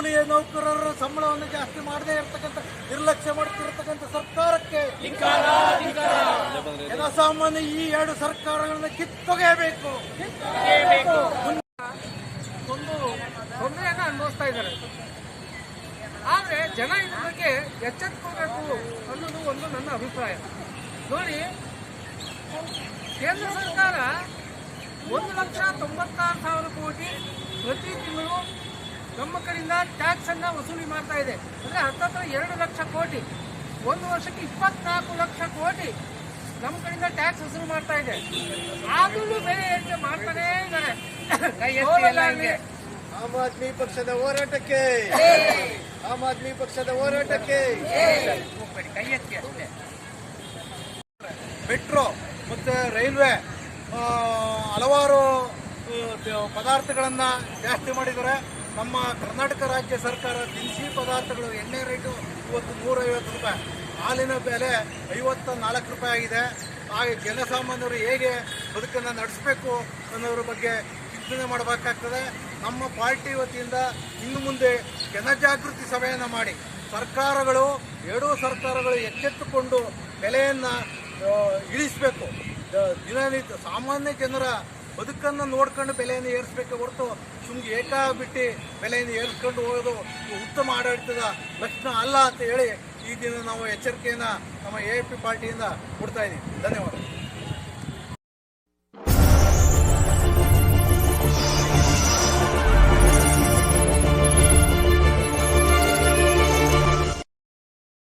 ಕೂಲಿ ನೌಕರರ ಸಂಬಳವನ್ನು ಜಾಸ್ತಿ ಮಾಡದೇ ಇರತಕ್ಕಂಥ ನಿರ್ಲಕ್ಷ್ಯ ಮಾಡುತ್ತಿರತಕ್ಕಂಥ ಸರ್ಕಾರಕ್ಕೆ ಜನಸಾಮಾನ್ಯ ಈ ಎರಡು ಸರ್ಕಾರಗಳನ್ನು ಕಿತ್ತೊಗೆಯಬೇಕು. ಒಂದು ತೊಂದರೆಯನ್ನು ಅನುಭವಿಸ್ತಾ ಇದ್ದಾರೆ. ಆದರೆ ಜನ ಇದ್ರ ಬಗ್ಗೆ ಎಚ್ಚೆತ್ಕೋಬೇಕು ಅನ್ನೋದು ಒಂದು ನನ್ನ ಅಭಿಪ್ರಾಯ. ನೋಡಿ ಕೇಂದ್ರ ಸರ್ಕಾರ ಒಂದು ಲಕ್ಷ ತೊಂಬತ್ತಾರು ಸಾವಿರ ಕೋಟಿ ಪ್ರತಿ ತಿಂಗಳು ನಮ್ಮ ಕಡೆಯಿಂದ ಟ್ಯಾಕ್ಸ್ ಅನ್ನ ವಸೂಲಿ ಮಾಡ್ತಾ ಇದೆ. ಅಂದ್ರೆ ಹತ್ತತ್ರ ಎರಡು ಲಕ್ಷ ಕೋಟಿ ಒಂದು ವರ್ಷಕ್ಕೆ ಇಪ್ಪತ್ನಾಲ್ಕು ಲಕ್ಷ ಕೋಟಿ ನಮ್ಮ ಕಡೆಯಿಂದ ಟ್ಯಾಕ್ಸ್ ವಸೂಲಿ ಮಾಡ್ತಾ ಇದೆ. ಆದ್ರೂ ಬೆಲೆ ಏರಿಕೆ ಮಾಡ್ತಾನೇ ಇದ್ದಾರೆ. ಆಮ್ ಆದ್ಮಿ ಪಕ್ಷದ ಹೋರಾಟಕ್ಕೆ. ಆಮ್ ಆದ್ಮಿ ಪಕ್ಷದ ಹೋರಾಟಕ್ಕೆ. ಮೆಟ್ರೋ ಮತ್ತೆ ರೈಲ್ವೆ ಹಲವಾರು ಪದಾರ್ಥಗಳನ್ನ ಜಾಸ್ತಿ ಮಾಡಿದ್ದಾರೆ. ನಮ್ಮ ಕರ್ನಾಟಕ ರಾಜ್ಯ ಸರ್ಕಾರ ದಿನಸಿ ಪದಾರ್ಥಗಳು ಎಣ್ಣೆ ರೇಟು ಇವತ್ತು ನೂರೈವತ್ತು ರೂಪಾಯಿ. ಹಾಲಿನ ಬೆಲೆ ಐವತ್ತ ನಾಲ್ಕು ರೂಪಾಯಿ ಆಗಿದೆ. ಹಾಗೆ ಜನಸಾಮಾನ್ಯರು ಹೇಗೆ ಬದುಕನ್ನು ನಡೆಸಬೇಕು ಅನ್ನೋದ್ರ ಬಗ್ಗೆ ಚಿಂತನೆ ಮಾಡಬೇಕಾಗ್ತದೆ. ನಮ್ಮ ಪಾರ್ಟಿ ವತಿಯಿಂದ ಇನ್ನು ಮುಂದೆ ಜನಜಾಗೃತಿ ಸಭೆಯನ್ನು ಮಾಡಿ ಸರ್ಕಾರಗಳು, ಎರಡೂ ಸರ್ಕಾರಗಳು ಎಚ್ಚೆತ್ತುಕೊಂಡು ಬೆಲೆಯನ್ನು ಇಳಿಸಬೇಕು. ದಿನನಿತ್ಯ ಸಾಮಾನ್ಯ ಜನರ ಬದುಕನ್ನು ನೋಡ್ಕೊಂಡು ಬೆಲೆಯನ್ನು ಏರಿಸಬೇಕು ಹೊರತು ಸುಮ್ಗೆ ಏಕ ಬಿಟ್ಟು ಬೆಲೆಯನ್ನು ಏರಿಸ್ಕೊಂಡು ಹೋಗೋದು ಉತ್ತಮ ಆಡಳಿತದ ಲಕ್ಷಣ ಅಲ್ಲ ಅಂತ ಹೇಳಿ ಈ ದಿನ ನಾವು ಎಚ್ಚರಿಕೆಯನ್ನು ನಮ್ಮ ಎ ಪಿ ಪಾರ್ಟಿಯಿಂದ ಕೊಡ್ತಾ ಇದ್ದೀವಿ. ಧನ್ಯವಾದ.